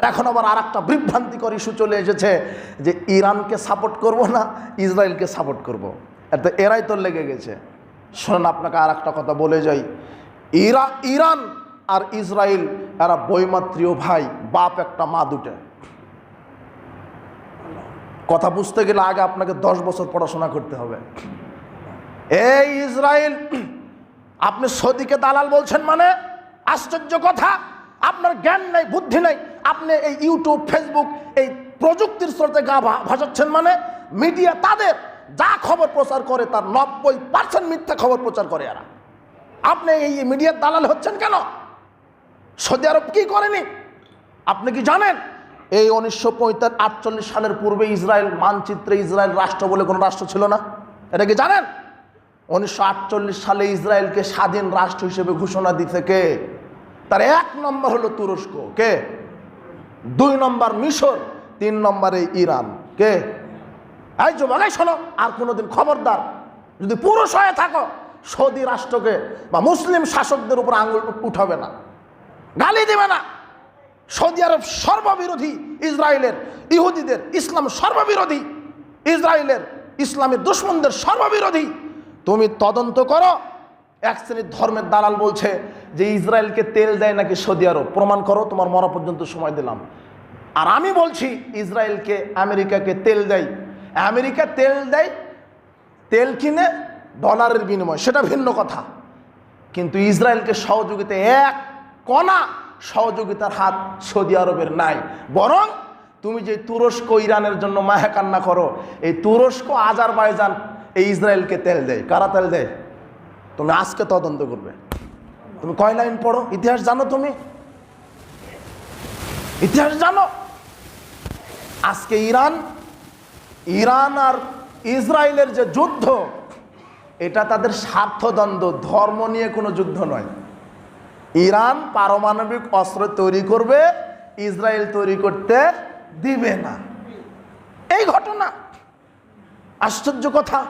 আর এখন আবার আর একটা বিভ্রান্তিকর ইস্যু চলে এসেছে যে ইরানকে সাপোর্ট করব না, ইসরায়েলকে সাপোর্ট করব। এত এরাই তো লেগে গেছে। শোনেন, আপনাকে আর একটা কথা বলে যাই। ইরা, ইরান আর ইসরায়েল, এরা বৈমাত্রীয় ভাই, বাপ একটা, মা দুটে। কথা বুঝতে গেলে আগে আপনাকে দশ বছর পড়াশোনা করতে হবে। এই ইসরায়েল, আপনি সৌদিকে দালাল বলছেন মানে? আশ্চর্য কথা। আপনার জ্ঞান নাই, বুদ্ধি নেই। আপনি এই ইউটিউব ফেসবুক এই প্রযুক্তির স্রোতে গা ভাসাচ্ছেন মানে মিডিয়া তাদের যা খবর প্রচার করে তার নব্বই পার্সেন্ট মিথ্যা খবর প্রচার করে এরা। আপনি এই মিডিয়ার দালাল হচ্ছেন কেন? সৌদি আরব কি করেনি? আপনি কি জানেন? এই উনিশশো আটচল্লিশ সালের পূর্বে ইসরায়েল মানচিত্রে ইসরায়েল রাষ্ট্র বলে কোনো রাষ্ট্র ছিল না। এটা কি জানেন? উনিশশো আটচল্লিশ সালে ইসরায়েলকে স্বাধীন রাষ্ট্র হিসেবে ঘোষণা দিতে কে? তার এক নম্বর হলো তুরস্ক। কে? দুই নম্বর মিশর, তিন নম্বরে ইরান। কে? এই যুবক, এই শোনো, আর কোনোদিন খবরদার যদি পুরুষ হয়ে থাকো, সৌদি রাষ্ট্রকে বা মুসলিম শাসকদের উপর আঙুল উঠাবে না, গালি দেবে না। সৌদি আরব সর্ববিরোধী, ইসরায়েলের ইহুদিদের ইসলাম সর্ববিরোধী, ইসরায়েলের ইসলামের দুশ্মনদের সর্ববিরোধী। তুমি তদন্ত করো এক শ্রেণির ধর্মের দালাল বলছে যে ইসরায়েলকে তেল দেয় নাকি সৌদি আরব? প্রমাণ করো, তোমার মরা পর্যন্ত সময় দিলাম। আর আমি বলছি, ইসরায়েলকে, আমেরিকাকে তেল দেয়। আমেরিকা তেল দেয়, তেল কিনে ডলারের বিনিময়, সেটা ভিন্ন কথা। কিন্তু ইসরায়েলকে সহযোগিতা, এক কণা সহযোগিতার হাত সৌদি আরবের নাই। বরং তুমি যে তুরস্ক, ইরানের জন্য মায়া কান্না করো, এই তুরস্ক, আজারবাইজান, এই ইসরায়েলকে তেল দেয়। কারা তেল দেয়? তুমি আজকে তদন্ত করবে। তুমি কয় লাইন পড়ো? ইতিহাস জানো তুমি? ইতিহাস জানো? আজকে ইরান ইরান আর ইসরায়েলের যে যুদ্ধ, এটা তাদের স্বার্থদ্বন্দ্ব ধর্ম নিয়ে কোনো যুদ্ধ নয়। ইরান পারমাণবিক অস্ত্র তৈরি করবে, ইসরায়েল তৈরি করতে দিবে না। এই ঘটনা। আশ্চর্য কথা।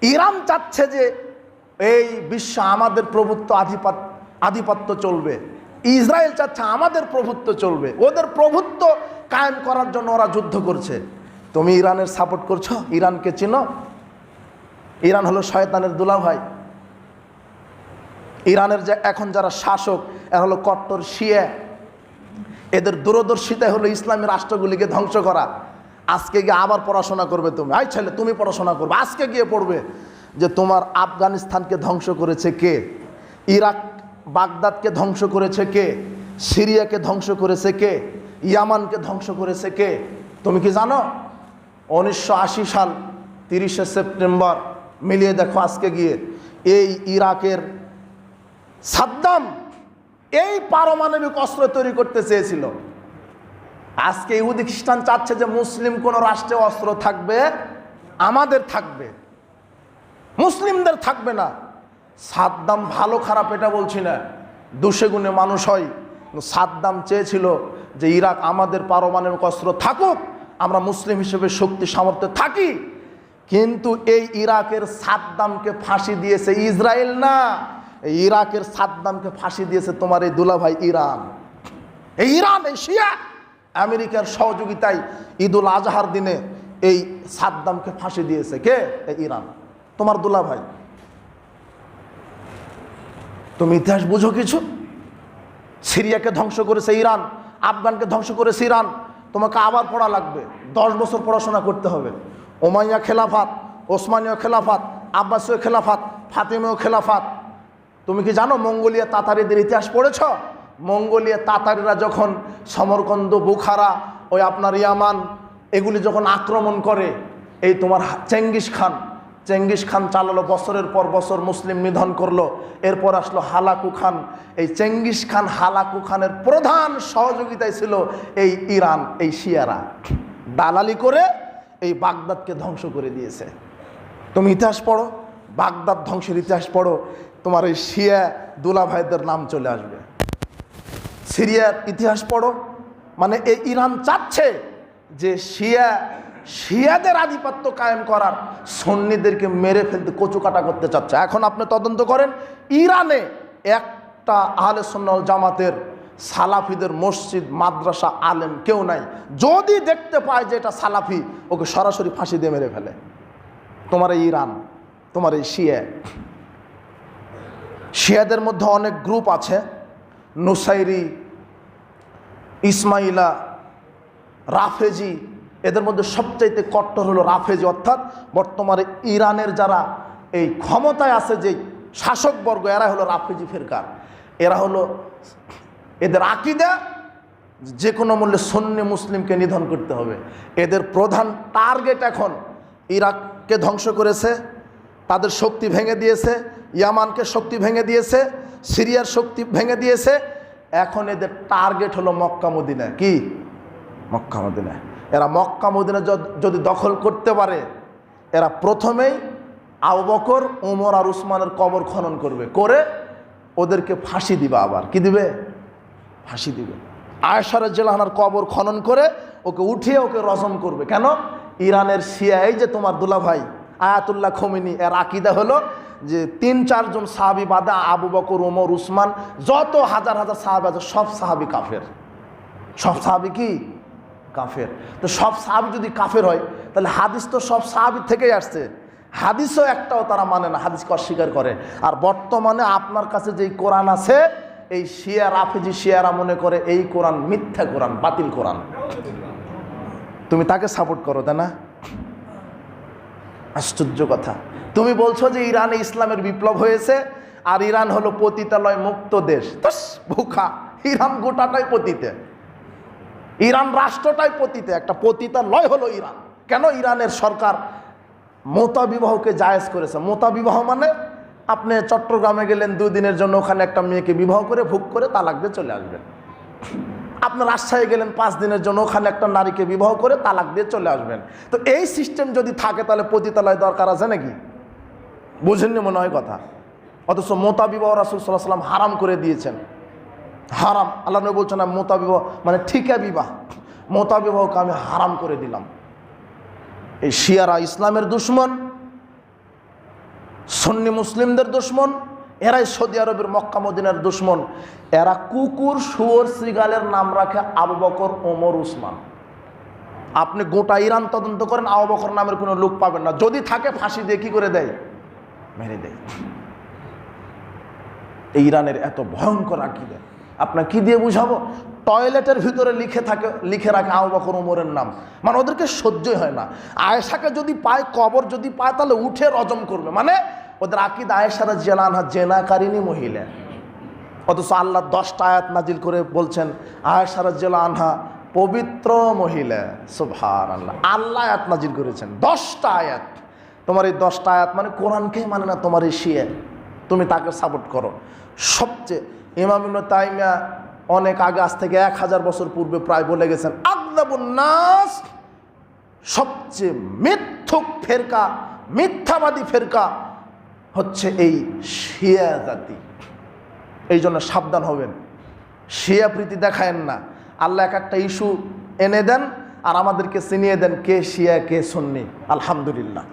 ইরান চাচ্ছে যে এই বিশ্ব আমাদের প্রভুত্ব আধিপত্য আধিপত্য চলবে। ইসরায়েল চাচ্ছে আমাদের প্রভুত্ব চলবে। ওদের প্রভুত্ব কায়েম করার জন্য ওরা যুদ্ধ করছে। তুমি ইরানের সাপোর্ট করছ? ইরানকে চিনো? ইরান হলো শয়তানের দুলা ভাই ইরানের যে এখন যারা শাসক, এরা হলো কট্টর, শিয়া। এদের দূরদর্শিতা হলো ইসলামী রাষ্ট্রগুলিকে ধ্বংস করা। আজকে গিয়ে আবার পড়াশোনা করবে তুমি। আই ছেলে, তুমি পড়াশোনা করবে। আজকে গিয়ে পড়বে। যে তোমার আফগানিস্তানকে ধ্বংস করেছে কে? ইরাক বাগদাদকে ধ্বংস করেছে কে? সিরিয়াকে ধ্বংস করেছে কে? ইয়ামানকে ধ্বংস করেছে কে? তুমি কি জানো? উনিশশো আশি সাল তিরিশে সেপ্টেম্বর, মিলিয়ে দেখো আজকে গিয়ে, এই ইরাকের সাদ্দাম এই পারমাণবিক অস্ত্র তৈরি করতে চেয়েছিল। আজকে ইহুদি খ্রিস্টান চাচ্ছে যে মুসলিম কোন রাষ্ট্রে অস্ত্র থাকবে, আমাদের থাকবে। মুসলিমদের থাকবে না। সাদ্দাম ভালো খারাপ এটা বলছি না। দুশে গুণে মানুষ হয়। সাদ্দাম চেয়েছিল যে ইরাক আমাদের পারমাণবিক অস্ত্র থাকুক, আমরা মুসলিম হিসেবে শক্তি সামর্থ্যে থাকি। কিন্তু এই ইরাকের সাদ্দামকে ফাঁসি দিয়েছে ইসরায়েল না। ইরাকের সাদ্দামকে ফাঁসি দিয়েছে তোমার এই দুলাভাই ইরান। এই ইরান, এই শিয়া। আমেরিকার সহযোগিতায় ঈদুল আজহার দিনে এই সাদ্দামকে ফাঁসি দিয়েছে কে? এই ইরান। তোমার দুলাভাই। তুমি ইতিহাস বুঝো কিছু? সিরিয়াকে ধ্বংস করেছে ইরান, আফগানকে ধ্বংস করেছে ইরান। তোমাকে আবার পড়া লাগবে। দশ বছর পড়াশোনা করতে হবে। ওমাইয়া খেলাফাত, ওসমানীয় খেলাফাত, আব্বাসীয় খেলাফাত, ফাতিমীয় খেলাফাত। তুমি কি জানো মঙ্গোলিয়া তাতারিদের ইতিহাস পড়েছ? মঙ্গোলিয়া তাতারিরা যখন সমরকন্দ, বুখারা, ওই আপনার ইয়ামান, এগুলি যখন আক্রমণ করে, এই তোমার চেঙ্গিস খান চেঙ্গিস খান চালালো, বছরের পর বছর মুসলিম নিধন করল, এরপর আসলো হালাকু খান। এই চেঙ্গিস খান হালাকু খানের প্রধান সহযোগিতায় ছিল এই ইরান, এই শিয়ারা। দালালি করে এই বাগদাদকে ধ্বংস করে দিয়েছে। তুমি ইতিহাস পড়ো, বাগদাদ ধ্বংসের ইতিহাস পড়ো, তোমার এই শিয়া দুলা ভাইদের নাম চলে আসবে। সিরিয়ার ইতিহাস পড়ো মানে এই ইরান চাচ্ছে যে শিয়া শিয়াদের আধিপত্য কায়েম করার সন্নিদেরকে মেরে ফেলতে কচুকাটা করতে চাচ্ছে। এখন আপনি তদন্ত করেন, ইরানে একটা আহলে সন্ন্যাল জামাতের সালাফিদের মসজিদ, মাদ্রাসা আলেম কেউ নাই। যদি দেখতে পায় যে এটা সালাফি, ওকে সরাসরি ফাঁসি দিয়ে মেরে ফেলে। তোমার এই ইরান, তোমার এই শিয়া। শিয়াদের মধ্যে অনেক গ্রুপ আছে। নুসাইরি, ইসমাইলা, রাফেজি এদের মধ্যে সবচাইতে কট্টর হলো রাফেজি, অর্থাৎ বর্তমানে ইরানের যারা এই ক্ষমতায় আছে, যে শাসকবর্গ এরা হলো রাফেজি ফেরকার। এরা হলো এদের আকিদা, যে কোনো মূল্যে সন্নি মুসলিমকে নিধন করতে হবে। এদের প্রধান টার্গেট এখন ইরাককে ধ্বংস করেছে, তাদের শক্তি ভেঙে দিয়েছে, ইয়ামানকে শক্তি ভেঙে দিয়েছে, সিরিয়ার শক্তি ভেঙে দিয়েছে। এখন এদের টার্গেট হলো মক্কা কি? মক্কা এরা মক্কা মদিনা যদি দখল করতে পারে, এরা প্রথমেই আবু বকর ওমর আর উসমানের কবর খনন করবে। করে ওদেরকে ফাঁসি দিবে আবার। কি দিবে? ফাঁসি দিবে। আয়সার জেলাহানার কবর খনন করে ওকে উঠিয়ে ওকে রজম করবে। কেন? ইরানের শিয়া এই যে তোমার দুলা ভাই আয়াতুল্লাহ খমিনি, এর আকিদা হলো যে তিন চারজন সাহাবি বাদা আবু বকর ওমর উসমান, যত হাজার হাজার সাহাবি আছে, সব সাহাবি কাফের। সব সাহাবি কি? কাফের। তো সব সাহাবি যদি কাফের হয়, তাহলে হাদিস তো সব সাহাবি থেকেই আসছে। হাদিসও একটাও তারা মানে না, হাদিসকে অস্বীকার করে। আর বর্তমানে আপনার কাছে যেই কোরআন আছে, এই শিয়া রাফেজি শিয়ারা মনে করে এই কোরআন মিথ্যা কোরআন, বাতিল কোরআন। তুমি তাকে সাপোর্ট করো, তাই না? আশ্চর্য কথা। তুমি বলছো যে ইরানে ইসলামের বিপ্লব হয়েছে, আর ইরান হলো পতিতালয় মুক্ত দেশ। ভুখা। ইরান গোটাটাই পতিতে। ইরান রাষ্ট্রটাই পতিতে, একটা পতিতালয় হলো ইরান। কেন ইরানের সরকার মোতা বিবাহকে জায়েজ করেছে? মোতা বিবাহ মানে আপনি চট্টগ্রামে গেলেন, দুই দিনের জন্য ওখানে একটা মেয়েকে বিবাহ করে, ভোগ করে, তালাক দিয়ে চলে আসবেন। আপনি রাজশাহী গেলেন, পাঁচ দিনের জন্য ওখানে একটা নারীকে বিবাহ করে, তালাক দিয়ে চলে আসবেন। তো এই সিস্টেম যদি থাকে, তাহলে পতিতালয় দরকার আছে নাকি? বুঝেননি মনে হয় কথা। অথচ মোতা বিবাহ রাসুল সাল্লাহ সাল্লাম হারাম করে দিয়েছেন। হারাম। আল্লাহ নবী বলছেন, না, মোতা বিবাহ মানে ঠিকা বিবাহ। মোতা বিবাহকে আমি হারাম করে দিলাম। এই শিয়ারা ইসলামের দুশ্মন, সন্নি মুসলিমদের দুশ্মন, এরাই সৌদি আরবের মক্কা মদিনার দুশ্মন। এরা কুকুর, শুয়োর শ্রীগালের নাম রাখে আবু বকর, ওমর, উসমান। আপনি গোটা ইরান তদন্ত করেন, আবু বকর নামের কোনো লোক পাবেন না। যদি থাকে ফাঁসি দিয়ে কি করে দেয়? মেরে দেয়। ইরানের এত ভয়ঙ্কর আকিদা। আপনার কি দিয়ে বুঝাবো? টয়লেটের ভিতরে লিখে থাকে, লিখে রাখে আবু বকর ওমরের নাম। মানে ওদেরকে সহ্যই হয় না। আয়েশাকে যদি পায়, কবর যদি পায়, তাহলে উঠে রজম করবে। মানে ওদের আকিদ আয়েশারা জেলানহা জেনাকারিনী মহিলা। অথচ আল্লাহ দশটা আয়াত নাজিল করে বলছেন আয়েশারা জেলানহা পবিত্র মহিলা। সুভার আল্লাহ আল্লাহ আয়াত নাজিল করেছেন। দশটা আয়াত। তোমার এই দশটা আয়াত মানে কোরআনকেই মানে না, তোমার এই শিয়ে। তুমি তাকে সাপোর্ট করো। সবচেয়ে ইমামিন তাইমিয়া অনেক আগে, আজ থেকে এক হাজার বছর পূর্বে প্রায় বলে গেছেন নাস সবচেয়ে মিথ্যুক ফেরকা, মিথ্যাবাদী ফেরকা হচ্ছে এই শিয়া জাতি। এই জন্য সাবধান হবেন। শিয়া প্রীতি দেখায়েন না। আল্লাহ এক একটা ইস্যু এনে দেন আর আমাদেরকে চিনিয়ে দেন কে শিয়া, কে সুন্নি। আলহামদুলিল্লাহ।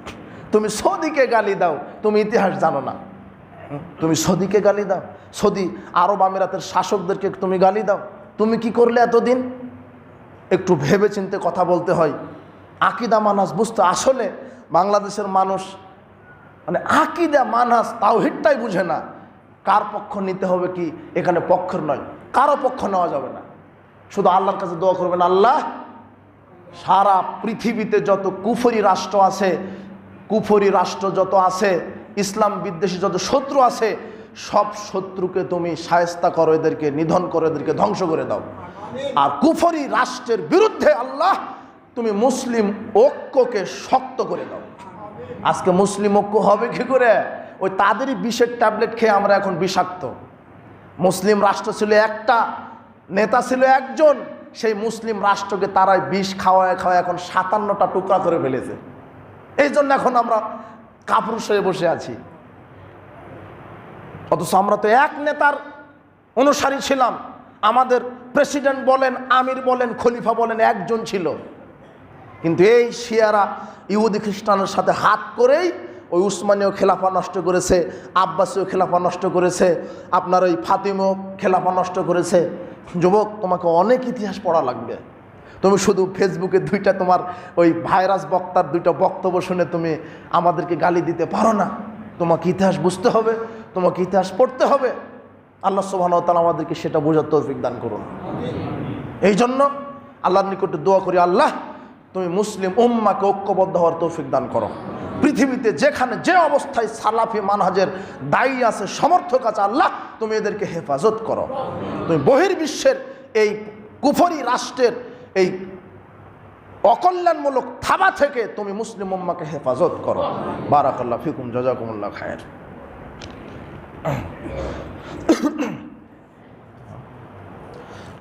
তুমি সৌদিকে গালি দাও, তুমি ইতিহাস জানো না। তুমি সৌদিকে গালি দাও। সৌদি আরব আমিরাতের শাসকদেরকে তুমি গালি দাও। তুমি কি করলে এতদিন? একটু ভেবে চিনতে কথা বলতে হয়। আকিদা মানাস বুঝতে? আসলে বাংলাদেশের মানুষ মানে আকিদা মানাস তাওহিদটাই বুঝে না। কার পক্ষ নিতে হবে কি এখানে পক্ষের নয়। কারও পক্ষ নেওয়া যাবে না। শুধু আল্লাহর কাছে দোয়া করবেন, আল্লাহ, সারা পৃথিবীতে যত কুফরি রাষ্ট্র আছে, কুফরি রাষ্ট্র যত আছে, ইসলাম বিদ্বেষী যত শত্রু আছে সব শত্রুকে তুমি সায়স্তা করো, এদেরকে নিধন করো, এদেরকে ধ্বংস করে দাও। আর কুফরি রাষ্ট্রের বিরুদ্ধে আল্লাহ তুমি মুসলিম ঐক্যকে শক্ত করে দাও। আজকে মুসলিম ঐক্য হবে কি করে? ওই তাদেরই বিষের ট্যাবলেট খেয়ে আমরা এখন বিষাক্ত। মুসলিম রাষ্ট্র ছিল একটা, নেতা ছিল একজন, সেই মুসলিম রাষ্ট্রকে তারাই বিষ খাওয়ায় খাওয়ায় এখন সাতান্নটা টুকরা করে ফেলেছে। এই জন্য এখন আমরা কাপুরুষ হয়ে বসে আছি। অথচ আমরা তো এক নেতার অনুসারী ছিলাম। আমাদের প্রেসিডেন্ট বলেন, আমির বলেন, খলিফা বলেন, একজন ছিল। কিন্তু এই শিয়ারা ইহুদি খ্রিস্টানের সাথে হাত করেই ওই উসমানীয় খেলাফা নষ্ট করেছে, আব্বাসীয় খেলাফা নষ্ট করেছে, আপনার ওই ফাতিমও খেলাফা নষ্ট করেছে। যুবক, তোমাকে অনেক ইতিহাস পড়া লাগবে। তুমি শুধু ফেসবুকে দুইটা তোমার ওই ভাইরাস বক্তার দুইটা বক্তব্য শুনে তুমি আমাদেরকে গালি দিতে পারো না। তোমাকে ইতিহাস বুঝতে হবে। তোমাকে ইতিহাস পড়তে হবে। আল্লাহ তালা আমাদেরকে সেটা বোঝার তৌফিক দান করুন। এই জন্য আল্লাহর নিকটে দোয়া করি, আল্লাহ, তুমি মুসলিম উম্মাকে ঐক্যবদ্ধ হওয়ার তৌফিক দান করো। পৃথিবীতে যেখানে যে অবস্থায় সালাফি মানহাজের দায়ী আছে, সমর্থক আছে, আল্লাহ, তুমি এদেরকে হেফাজত করো। তুমি বহির্বিশ্বের এই কুফরি রাষ্ট্রের এই অকল্যাণমূলক থাবা থেকে তুমি মুসলিম উম্মাকে হেফাজত করো। বারাকাল্লাহ ফিকুম, জাজাকুমুল্লাহ খায়ের। 咳